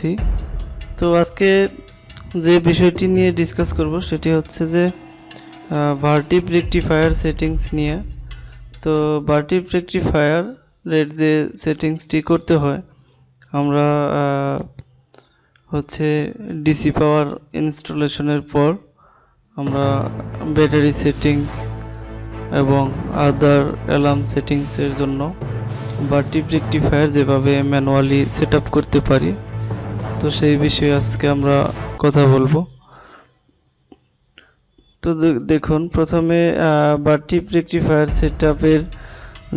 করছি তো আজকে যে বিষয়টি নিয়ে ডিসকাস করব সেটি হচ্ছে যে ভার্টিভ রেকটিফায়ার সেটিংস নিয়ে। তো ভার্টিভ রেকটিফায়ারের যে সেটিংসটি করতে হয়, আমরা হচ্ছে ডিসি পাওয়ার ইনস্টলেশনের পর আমরা ব্যাটারি সেটিংস এবং আদার অ্যালার্ম সেটিংসের জন্য ভার্টিভ রেকটিফায়ার যেভাবে ম্যানুয়ালি সেট করতে পারি তো সেই বিষয়ে আজকে আমরা কথা বলব। তো দেখুন, প্রথমে ভার্টিভ রেকটিফায়ার সেট আপের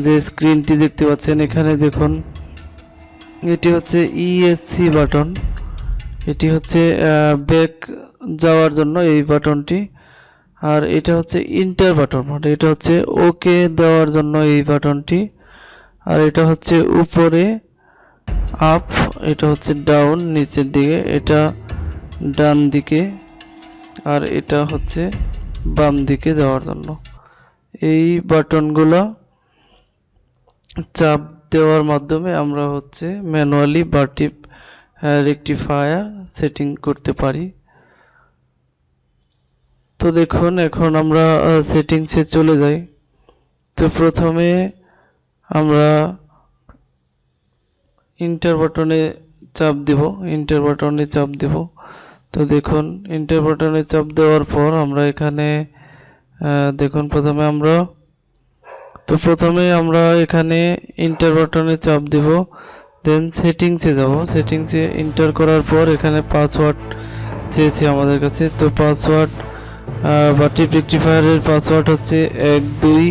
যে স্ক্রিনটি দেখতে পাচ্ছেন, এখানে দেখুন, এটি হচ্ছে ইএসসি বাটন এটি হচ্ছে ব্যাক যাওয়ার জন্য এই বাটনটি আর এটা হচ্ছে ইন্টার বাটন মানে এটা হচ্ছে ওকে দেওয়ার জন্য এই বাটনটি আর এটা হচ্ছে উপরে আপ এটা হচ্ছে ডাউন নিচের দিকে, এটা ডান দিকে, আর এটা হচ্ছে বাম দিকে যাওয়ার জন্য। এই বাটনগুলো চাপ দেওয়ার মাধ্যমে আমরা হচ্ছে ম্যানুয়ালি বাটিপ রেকটিফায়ার সেটিং করতে পারি। তো দেখুন, এখন আমরা সেটিংসে চলে যাই। তো প্রথমে আমরা ইন্টার বাটনে চাপ দিব ইন্টার বাটনে চাপ দিব। তো দেখুন ইন্টার বাটনে চাপ দেওয়ার পর আমরা এখানে দেখুন প্রথমে আমরা, তো প্রথমে আমরা এখানে ইন্টার বাটনে চাপ দিব দেন সেটিংসে যাব। সেটিংসে ইন্টার করার পর এখানে পাসওয়ার্ড চেয়েছে আমাদের কাছে। তো পাসওয়ার্ড বাটি রেকটিফায়ারের পাসওয়ার্ড হচ্ছে এক, দুই,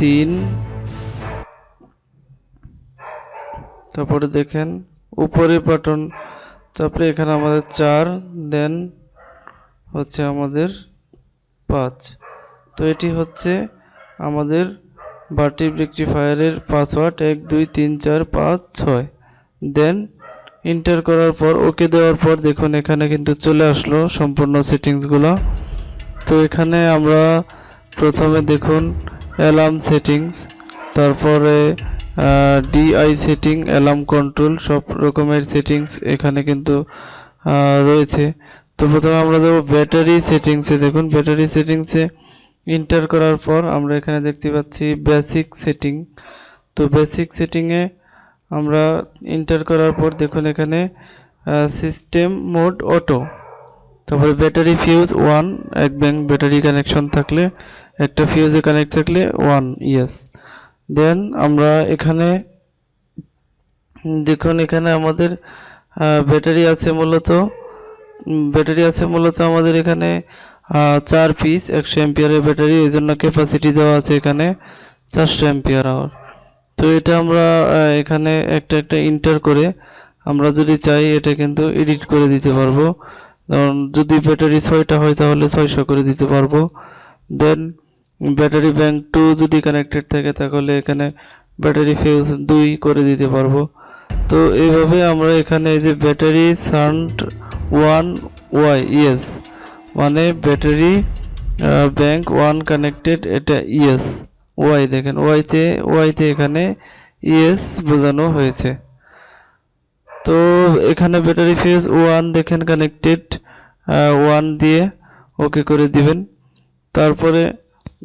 তিন তারপরে দেখেন উপরে বাটন চাপলে এখানে আমাদের চার দেন হচ্ছে আমাদের পাঁচ। তো এটি হচ্ছে আমাদের বাটি রেকটিফায়ারের পাসওয়ার্ড এক, দুই, তিন, চার, পাঁচ, ছয়। দেন এন্টার করার পর ওকে দেওয়ার পর দেখুন এখানে কিন্তু চলে আসলো সম্পূর্ণ সেটিংসগুলো। তো এখানে আমরা প্রথমে দেখুন অ্যালার্ম সেটিংস তারপরে ডিআই সেটিং অ্যালার্ম কন্ট্রোল সব রকমের সেটিংস এখানে কিন্তু রয়েছে। তো প্রথমে আমরা যাব ব্যাটারি সেটিংসে দেখুন ব্যাটারি সেটিংসে এন্টার করার পর আমরা এখানে দেখতে পাচ্ছি বেসিক সেটিং তো বেসিক সেটিংয়ে আমরা এন্টার করার পর দেখুন এখানে সিস্টেম মোড অটো তারপরে ব্যাটারি ফিউজ ওয়ান এক ব্যাংক ব্যাটারি কানেকশন থাকলে, একটা ফিউজে কানেক্ট থাকলে ওয়ান ইয়েস দেন আমরা এখানে, দেখুন এখানে আমাদের ব্যাটারি আছে মূলত ব্যাটারি আছে মূলত আমাদের এখানে চার পিস একশো এম্পিয়ারের ব্যাটারি ওই জন্য ক্যাপাসিটি দেওয়া আছে এখানে চারশো এম্পিয়ার আওয়ার তো এটা আমরা এখানে একটা একটা ইন্টার করে আমরা যদি চাই এটা কিন্তু এডিট করে দিতে পারব। যদি ব্যাটারি ছয়টা হয় তাহলে ছয়শো করে দিতে পারব। দেন ব্যাটারি ব্যাংক টু যদি কানেক্টেড থাকে, তাহলে এখানে ব্যাটারি ফিউজ দুই করে দিতে পারব। তো এইভাবে আমরা এখানে এই যে battery shunt one Y yes মানে ব্যাটারি ব্যাংক ওয়ান কানেক্টেড এটা ইয়েস ওয়াই দেখেন ওয়াইতে ওয়াইতে এখানে ইয়েস বোঝানো হয়েছে। তো এখানে ব্যাটারি ফিউজ ওয়ান দেখেন কানেক্টেড ওয়ান দিয়ে ওকে করে দিবেন। তারপরে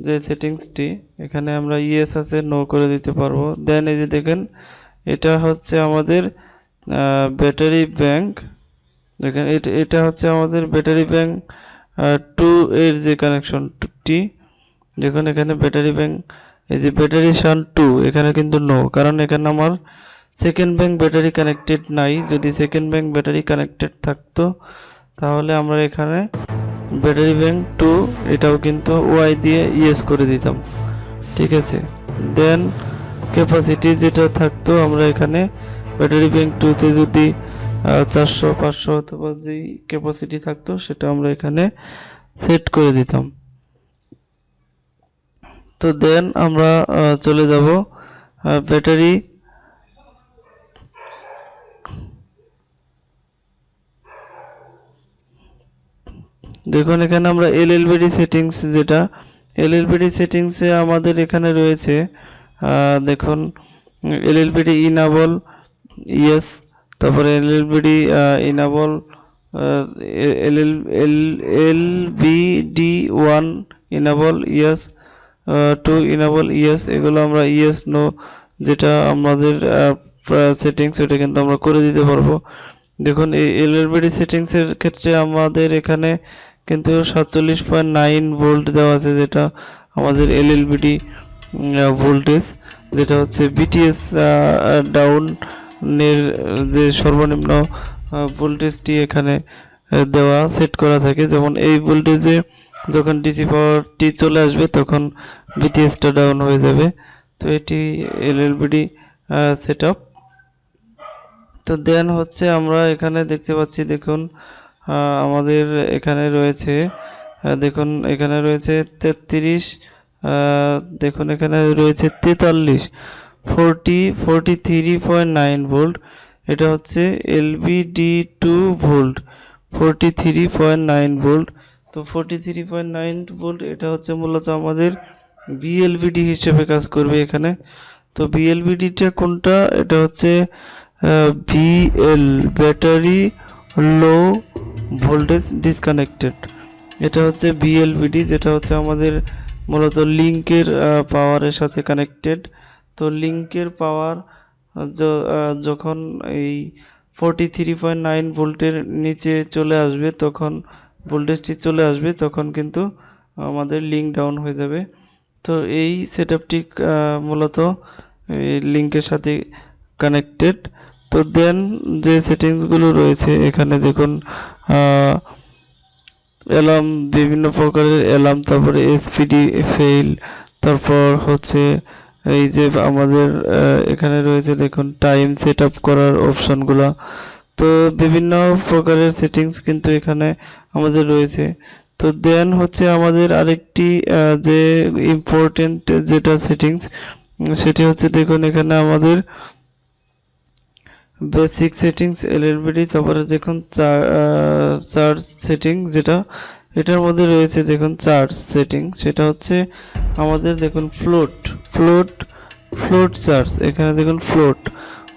যে সেটিংসটি, এখানে আমরা ইয়েস আছে নো করে দিতে পারব। দেন এই যে দেখেন, এটা হচ্ছে আমাদের ব্যাটারি ব্যাংক দেখেন, এটা হচ্ছে আমাদের ব্যাটারি ব্যাংক টু এর যে কানেকশন টি, দেখুন এখানে ব্যাটারি ব্যাংক এই যে ব্যাটারি শান টু এখানে কিন্তু নো কারণ এখানে আমার সেকেন্ড ব্যাংক ব্যাটারি কানেক্টেড নাই। যদি সেকেন্ড ব্যাংক ব্যাটারি কানেক্টেড থাকতো, তাহলে আমরা এখানে ব্যাটারি ব্যাংক টু এটাও কিন্তু ওয়াই দিয়ে ইয়েস করে দিতাম। ঠিক আছে? দেন ক্যাপাসিটি যেটা থাকতো আমরা এখানে ব্যাটারি ব্যাংক টুতে যদি চারশো, পাঁচশো অথবা যেই ক্যাপাসিটি থাকতো সেটা আমরা এখানে সেট করে দিতাম। তো দেন আমরা চলে যাব ব্যাটারি দেখুন, এখানে আমরা এলএলবিডি সেটিংস যেটা এলএলবিডি সেটিংসে আমাদের এখানে রয়েছে দেখুন এলএলবিডি ইনাবল ইয়েস তারপরে LLBD enable L L L B D one enable yes two enable yes এগুলো আমরা ইয়েস নো যেটা আমাদের সেটিংস ওটা কিন্তু আমরা করে দিতে পারব। দেখুন, এই এলএলবিডি সেটিংসের ক্ষেত্রে আমাদের এখানে কিন্তু সাতচল্লিশ পয়েন্ট নাইন ভোল্ট দেওয়া আছে যেটা আমাদের এলএলবিডি ভোল্টেজ যেটা হচ্ছে বিটিএস ডাউনের যে সর্বনিম্ন ভোল্টেজটি এখানে দেওয়া সেট করা থাকে। যেমন এই ভোল্টেজে যখন ডিসি পাওয়ারটি চলে আসবে তখন বিটিএসটা ডাউন হয়ে যাবে। তো এটি এল এল এলএলবিডি সেট আপ তো দেন হচ্ছে আমরা এখানে দেখতে পাচ্ছি, দেখুন আমাদের এখানে রয়েছে দেখুন, এখানে রয়েছে তেত্রিশ দেখুন, এখানে রয়েছে তেতাল্লিশ, forty forty three point nine volt, এটা হচ্ছে LBD two volt, forty three point nine volt, তো forty three point nine volt, এটা হচ্ছে মূলত আমাদের বিএলবিডি হিসেবে কাজ করবে এখানে, তো বিএলবিডিটা কোনটা? এটা হচ্ছে VL, battery low voltage disconnected এটা হচ্ছে বিএলবিডি যেটা হচ্ছে আমাদের মূলত লিঙ্কের পাওয়ারের সাথে কানেক্টেড তো লিঙ্কের পাওয়ার যখন এই ফোরটি থ্রি পয়েন্ট নাইন ভোল্টের নিচে চলে আসবে, তখন ভোল্টেজটি চলে আসবে, তখন কিন্তু আমাদের লিঙ্ক ডাউন হয়ে যাবে। তো এই সেট আপটি মূলত লিঙ্কের সাথে কানেক্টেড তো দেন যে সেটিংসগুলো রয়েছে, এখানে দেখুন অ্যালার্ম বিভিন্ন প্রকারের অ্যালার্ম তারপরে এসপিডি ফেইল তারপর হচ্ছে এই যে আমাদের এখানে রয়েছে দেখুন টাইম সেট আপ করার অপশনগুলো তো বিভিন্ন প্রকারের সেটিংস কিন্তু এখানে আমাদের রয়েছে। তো দেন হচ্ছে আমাদের আরেকটি যে ইম্পর্টেন্ট যেটা সেটিংস সেটি হচ্ছে দেখুন, এখানে আমাদের বেসিক সেটিংস এলএলবিডি তারপরে দেখুন চার্জ সেটিং যেটা, এটার মধ্যে রয়েছে দেখুন চার্জ সেটিং সেটা হচ্ছে আমাদের দেখুন ফ্লোট ফ্লোট ফ্লোট চার্জ এখানে দেখুন ফ্লোট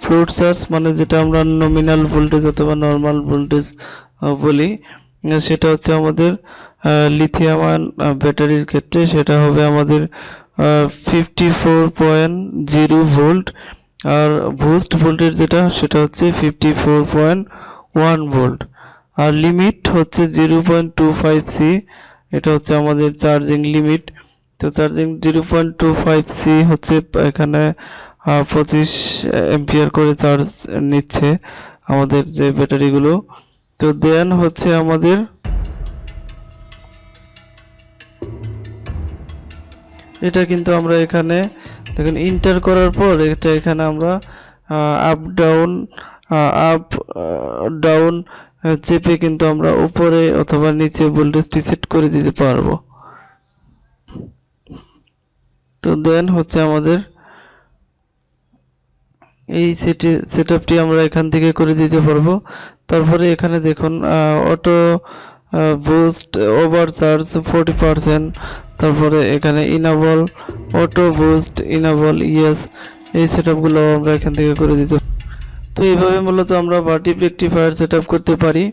ফ্লোট চার্জ মানে যেটা আমরা নমিনাল ভোল্টেজ অথবা নর্মাল ভোল্টেজ বলি, সেটা হচ্ছে আমাদের লিথিয়াম ব্যাটারির ক্ষেত্রে, সেটা হবে আমাদের fifty four point zero volt আর বুস্ট ভোল্টেজ যেটা, সেটা হচ্ছে fifty four point one volt আর লিমিট হচ্ছে zero point two five C এটা হচ্ছে আমাদের চার্জিং লিমিট তো charging zero point two five C হচ্ছে এখানে পঁচিশ এম্পিয়ার করে চার্জ নিচ্ছে আমাদের যে ব্যাটারিগুলো তো দেন হচ্ছে আমাদের এটা কিন্তু আমরা এখানে দেখুন ইন্টার করার পর এটা এখানে আমরা আপ ডাউন আপ ডাউন চেপে কিন্তু আমরা উপরে অথবা নিচে ভোল্টেজটি সেট করে দিতে পারব। তো দেন হচ্ছে আমাদের এই সেটি সেট আপটি আমরা এখান থেকে করে দিতে পারব। তারপরে এখানে দেখুন auto boost over charge forty percent তারপরে এখানে enable auto boost enable yes এই সেট আপগুলো আমরা এখান থেকে করে দিতে তো এইভাবে মূলত আমরা বাটি রেক্টিফায়ার সেট করতে পারি।